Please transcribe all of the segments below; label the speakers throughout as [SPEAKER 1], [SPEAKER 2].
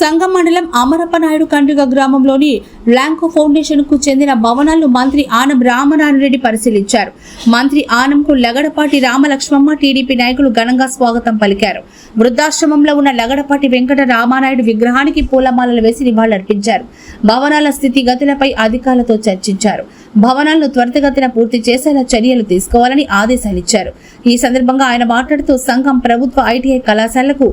[SPEAKER 1] సంగం మండలం అమరప్పనాయుడు కండ్రిగ గ్రామంలోని ల్యాంకో ఫౌండేషన్కు చెందిన భవనాలను మంత్రి ఆనం రామనారాయణరెడ్డి పరిశీలించారు. మంత్రి ఆనంకు లగడపాటి రామలక్ష్మమ్మ టీడీపీ నాయకులు ఘనంగా స్వాగతం పలికారు. వృద్ధాశ్రమంలో ఉన్న లగడపాటి వెంకట రామానాయుడు విగ్రహానికి పూలమాలలు వేసి నివాళులర్పించారు. భవనాల స్థితిగతులపై అధికారులతో చర్చించారు. భవనాలను త్వరితగతిన పూర్తి చేసేలా చర్యలు తీసుకోవాలని ఆదేశాలిచ్చారు. ఈ సందర్భంగా ఆయన మాట్లాడుతూ సంఘం ప్రభుత్వ ఐటీఐ కళాశాలకు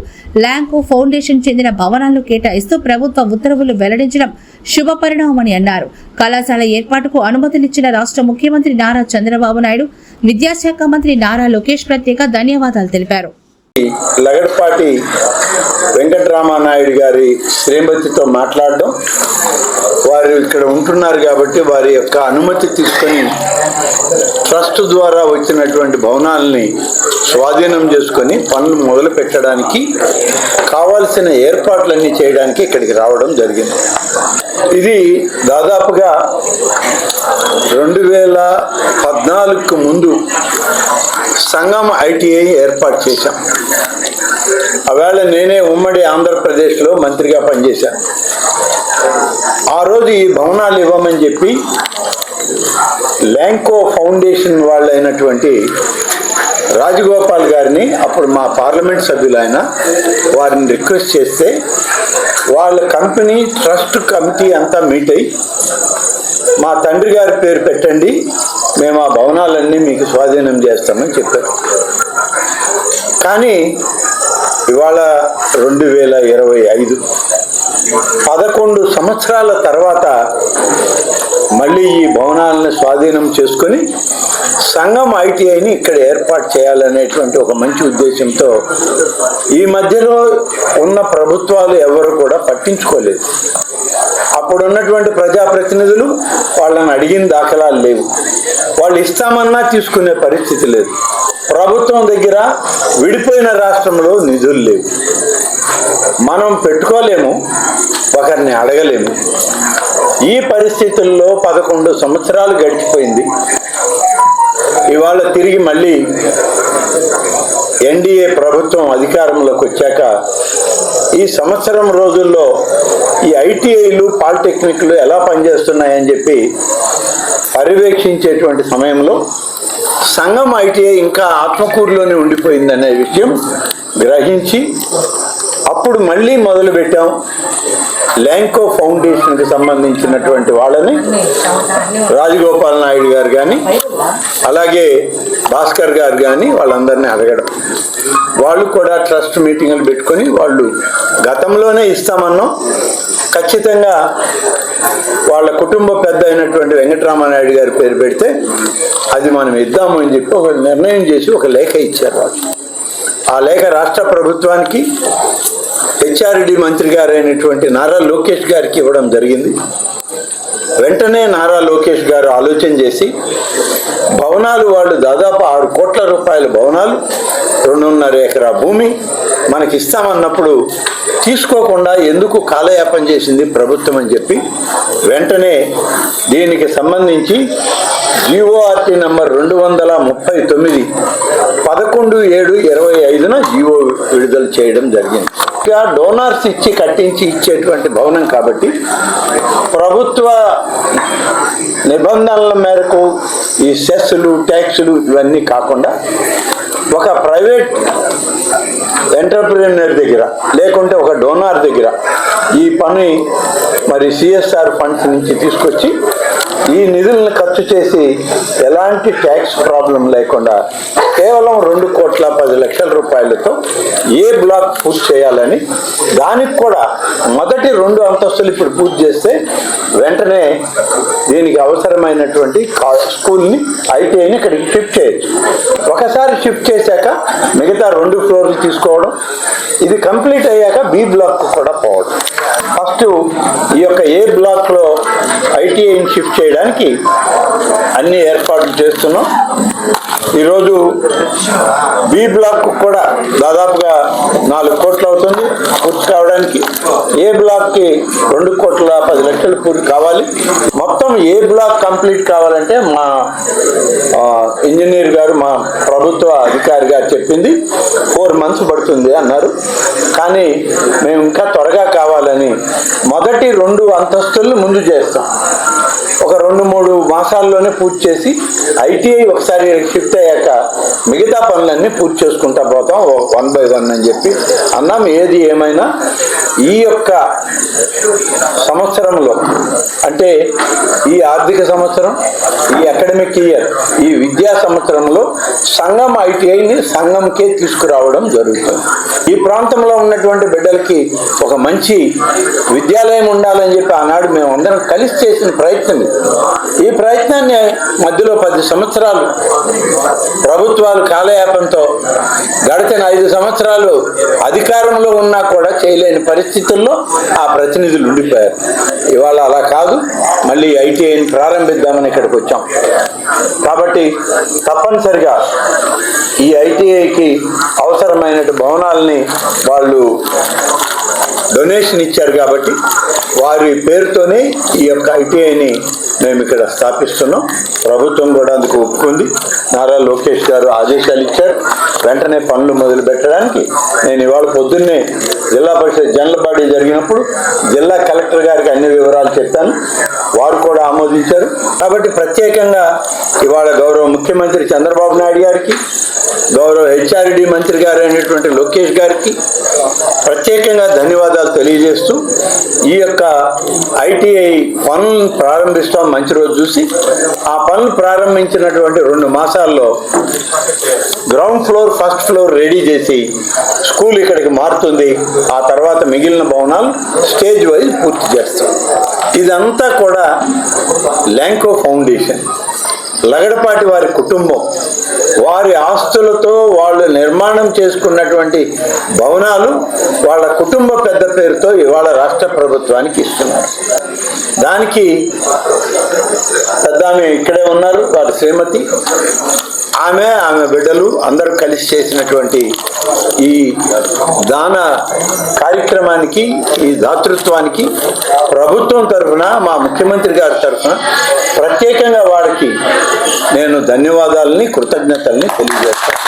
[SPEAKER 1] ల్యాంకో ఫౌండేషన్ చెందిన భవనాలను కేటాయిస్తూ ప్రభుత్వ ఉత్తర్వులు వెల్లడించడం శుభ పరిణామమని అన్నారు. కళాశాల ఏర్పాటుకు అనుమతినిచ్చిన రాష్ట్ర ముఖ్యమంత్రి నారా చంద్రబాబు నాయుడు విద్యాశాఖ మంత్రి నారా లోకేష్ ప్రత్యేక ధన్యవాదాలు తెలిపారు.
[SPEAKER 2] లగడపాటి వెంకటరామానాయుడు గారి శ్రీమతితో మాట్లాడడం వారు ఇక్కడ ఉంటున్నారు కాబట్టి వారి యొక్క అనుమతి తీసుకొని ట్రస్ట్ ద్వారా వచ్చినటువంటి భవనాలని స్వాధీనం చేసుకొని పనులు మొదలు పెట్టడానికి కావాల్సిన ఏర్పాట్లన్నీ చేయడానికి ఇక్కడికి రావడం జరిగింది. ఇది దాదాపుగా రెండు వేల పద్నాలుగుకు ముందు సంగం ఐటీఐ ఏర్పాటు చేశాం. ఆవేళ నేనే ఉమ్మడి ఆంధ్రప్రదేశ్లో మంత్రిగా పనిచేశాను. ఆ రోజు ఈ భవనాలు ఇవ్వమని చెప్పి ల్యాంకో ఫౌండేషన్ వాళ్ళైనటువంటి రాజగోపాల్ గారిని అప్పుడు మా పార్లమెంట్ సభ్యులు ఆయన వారిని రిక్వెస్ట్ చేస్తే వాళ్ళ కంపెనీ ట్రస్ట్ కమిటీ అంతా మీట్ అయ్యి మా తండ్రి గారి పేరు పెట్టండి మేము ఆ భవనాలన్నీ మీకు స్వాధీనం చేస్తామని చెప్పారు. కానీ ఇవాళ రెండు వేల ఇరవై ఐదు పదకొండు సంవత్సరాల తర్వాత మళ్ళీ ఈ భవనాలను స్వాధీనం చేసుకొని సంఘం ఐటీఐని ఇక్కడ ఏర్పాటు చేయాలనేటువంటి ఒక మంచి ఉద్దేశంతో ఈ మధ్యలో ఉన్న ప్రభుత్వాలు ఎవరు కూడా పట్టించుకోలేదు. అప్పుడు ఉన్నటువంటి ప్రజాప్రతినిధులు వాళ్ళని అడిగిన దాఖలాలు లేవు. వాళ్ళు ఇస్తామన్నా తీసుకునే పరిస్థితి లేదు. ప్రభుత్వం దగ్గర విడిపోయిన రాష్ట్రంలో నిధులు లేవు. మనం పెట్టుకోలేము ఒకరిని అడగలేము. ఈ పరిస్థితుల్లో పదకొండు సంవత్సరాలు గడిచిపోయింది. ఇవాళ తిరిగి మళ్ళీ ఎన్డీఏ ప్రభుత్వం అధికారంలోకి వచ్చాక ఈ సంవత్సరం రోజుల్లో ఈ ఐటీఐలు పాలిటెక్నిక్లు ఎలా పనిచేస్తున్నాయని చెప్పి పర్యవేక్షించేటువంటి సమయంలో సంఘం ఐటీఐ ఇంకా ఆత్మకూరులోనే ఉండిపోయిందనే విషయం గ్రహించి అప్పుడు మళ్ళీ మొదలుపెట్టాం ల్యాంకో ఫౌండేషన్కి సంబంధించినటువంటి వాళ్ళని రాజగోపాల్ నాయుడు గారు కానీ అలాగే భాస్కర్ గారు కానీ వాళ్ళందరినీ అడగడం. వాళ్ళు కూడా ట్రస్ట్ మీటింగులు పెట్టుకొని వాళ్ళు గతంలోనే ఇస్తామన్నాం. ఖచ్చితంగా వాళ్ళ కుటుంబ పెద్ద అయినటువంటి వెంకటరామనాయుడు గారి పేరు పెడితే అది మనం ఇద్దాము అని చెప్పి ఒక నిర్ణయం చేసి ఒక లేఖ ఇచ్చారు వాళ్ళు. ఆ లేఖ రాష్ట్ర ప్రభుత్వానికి హెచ్ఆర్డి మంత్రి గారైనటువంటి నారా లోకేష్ గారికి ఇవ్వడం జరిగింది. వెంటనే నారా లోకేష్ గారు ఆలోచన చేసి భవనాలు వాళ్ళు దాదాపు ఆరు కోట్ల రూపాయల భవనాలు రెండున్నర ఎకరా భూమి మనకి ఇస్తామన్నప్పుడు తీసుకోకుండా ఎందుకు కాలయాపన చేసింది ప్రభుత్వం అని చెప్పి వెంటనే దీనికి సంబంధించి జీఓఆర్టీ నంబర్ రెండు వందల ముప్పై తొమ్మిది ఏడు ఇరవై ఐదున జీవో విడుదల చేయడం జరిగింది. ఇంకా డోనార్స్ ఇచ్చి కట్టించి ఇచ్చేటువంటి భవనం కాబట్టి ప్రభుత్వ నిబంధనల మేరకు ఈ సెస్సులు ట్యాక్సులు ఇవన్నీ కాకుండా ఒక ప్రైవేట్ ఎంటర్ప్రీనర్ దగ్గర లేకుంటే ఒక డోనార్ దగ్గర ఈ పని మరి సిఎస్ఆర్ ఫండ్స్ నుంచి తీసుకొచ్చి ఈ నిధులను ఖర్చు చేసి ఎలాంటి ట్యాక్స్ ప్రాబ్లం లేకుండా కేవలం రెండు కోట్ల పది లక్షల రూపాయలతో ఏ బ్లాక్ పూర్తి చేయాలని దానికి కూడా మొదటి రెండు అంతస్తులు ఇప్పుడు పూర్తి చేస్తే వెంటనే దీనికి అవసరమైనటువంటి కా- స్కూల్ని ఐటీఐని ఇక్కడికి షిఫ్ట్ చేయొచ్చు. ఒకసారి షిఫ్ట్ చేశాక మిగతా రెండు ఫ్లోర్లు తీసుకోవడం ఇది కంప్లీట్ అయ్యాక బి బ్లాక్ కూడా పోవడం. ఫస్ట్ ఈ యొక్క ఏ బ్లాక్లో ఐటీఐని షిఫ్ట్ చేయడానికి అన్ని ఏర్పాట్లు చేస్తున్నాం. ఈరోజు బి బ్లాక్ కూడా దాదాపుగా నాలుగు కోట్లు అవుతుంది. పూర్తి కావడానికి ఏ బ్లాక్కి రెండు కోట్ల పది లక్షలు పూర్తి కావాలి. మొత్తం ఏ బ్లాక్ కంప్లీట్ కావాలంటే మా ఇంజనీర్ గారు మా ప్రభుత్వ అధికారి గారు చెప్పింది. ఫోర్ మంత్స్ పడుతుంది అన్నారు. కానీ మేము ఇంకా త్వరగా కావాలని మొదటి రెండు అంతస్తులు ముందు చేస్తాం. ఒక రెండు మాసాల్లోనే పూర్తి చేసి ఐటీఐ ఒకసారి షిఫ్ట్ అయ్యాక మిగతా పనులన్నీ పూర్తి చేసుకుంటా పోతాం. వన్ బై వన్ అని చెప్పి. అన్నాం ఏది ఏమైనా ఈ యొక్క సంవత్సరంలో అంటే ఈ ఆర్థిక సంవత్సరం ఈ అకాడమిక్ ఇయర్ ఈ విద్యా సంవత్సరంలో సంఘం ఐటీఐని సంఘంకే తీసుకురావడం జరుగుతుంది. ఈ ప్రాంతంలో ఉన్నటువంటి బిడ్డలకి ఒక మంచి విద్యాలయం ఉండాలని చెప్పి ఆనాడు మేము అందరం కలిసి చేసిన ప్రయత్నం ఈ ప్రయత్నం ప్రయత్నాన్ని మధ్యలో పది సంవత్సరాలు ప్రభుత్వాలు కాలయాపంతో గడిచిన ఐదు సంవత్సరాలు అధికారంలో ఉన్నా కూడా చేయలేని పరిస్థితుల్లో ఆ ప్రతినిధులు ఉండిపోయారు. ఇవాళ అలా కాదు. మళ్ళీ ఐటీఐని ప్రారంభిద్దామని ఇక్కడికి వచ్చాం. కాబట్టి తప్పనిసరిగా ఈ ఐటీఐకి అవసరమైన భవనాలని వాళ్ళు డొనేషన్ ఇచ్చారు కాబట్టి వారి పేరుతోనే ఈ యొక్క ఐటీఐని మేము ఇక్కడ స్థాపిస్తున్నాం. ప్రభుత్వం కూడా అందుకు ఒప్పుకుంది. నారా లోకేష్ గారు ఆదేశాలు ఇచ్చారు. వెంటనే పనులు మొదలు పెట్టడానికి నేను ఇవాళ పొద్దున్నే జిల్లా పరిషత్ జనరల్ బాడీ జరిగినప్పుడు జిల్లా కలెక్టర్ గారికి అన్ని వివరాలు చెప్పాను. వారు కూడా ఆమోదించారు. కాబట్టి ప్రత్యేకంగా ఇవాళ గౌరవ ముఖ్యమంత్రి చంద్రబాబు నాయుడు గారికి గౌరవ హెచ్ఆర్డి మంత్రి గారు అయినటువంటి లోకేష్ గారికి ప్రత్యేకంగా ధన్యవాదాలు తెలియజేస్తూ ఈ యొక్క ఐటీఐ పనులను ప్రారంభిస్తాం మంచి రోజు చూసి ఆ పనులు ప్రారంభించినటువంటి రెండు మాసాల్లో ground floor first floor ready చేసి స్కూల్ ఇక్కడికి మారుతుంది. ఆ తర్వాత మిగిలిన భవనాలు స్టేజ్ వైజ్ పూర్తి చేస్తాం. ఇదంతా కూడా ల్యాంకో ఫౌండేషన్. లగడపాటి వారి కుటుంబం వారి ఆస్తులతో వాళ్ళు నిర్మాణం చేసుకున్నటువంటి భవనాలు వాళ్ళ కుటుంబ పెద్ద పేరుతో ఇవాళ రాష్ట్ర ప్రభుత్వానికి ఇస్తున్నారు. దానికి పెద్ద ఇక్కడే ఉన్నారు వారి శ్రీమతి. ఆమె ఆమె బిడ్డలు అందరూ కలిసి చేసినటువంటి ఈ దాన కార్యక్రమానికి ఈ దాతృత్వానికి ప్రభుత్వం తరఫున మా ముఖ్యమంత్రి గారి తరఫున ప్రత్యేకంగా వారికి నేను ధన్యవాదాలని కృతజ్ఞతల్ని తెలియజేస్తాను.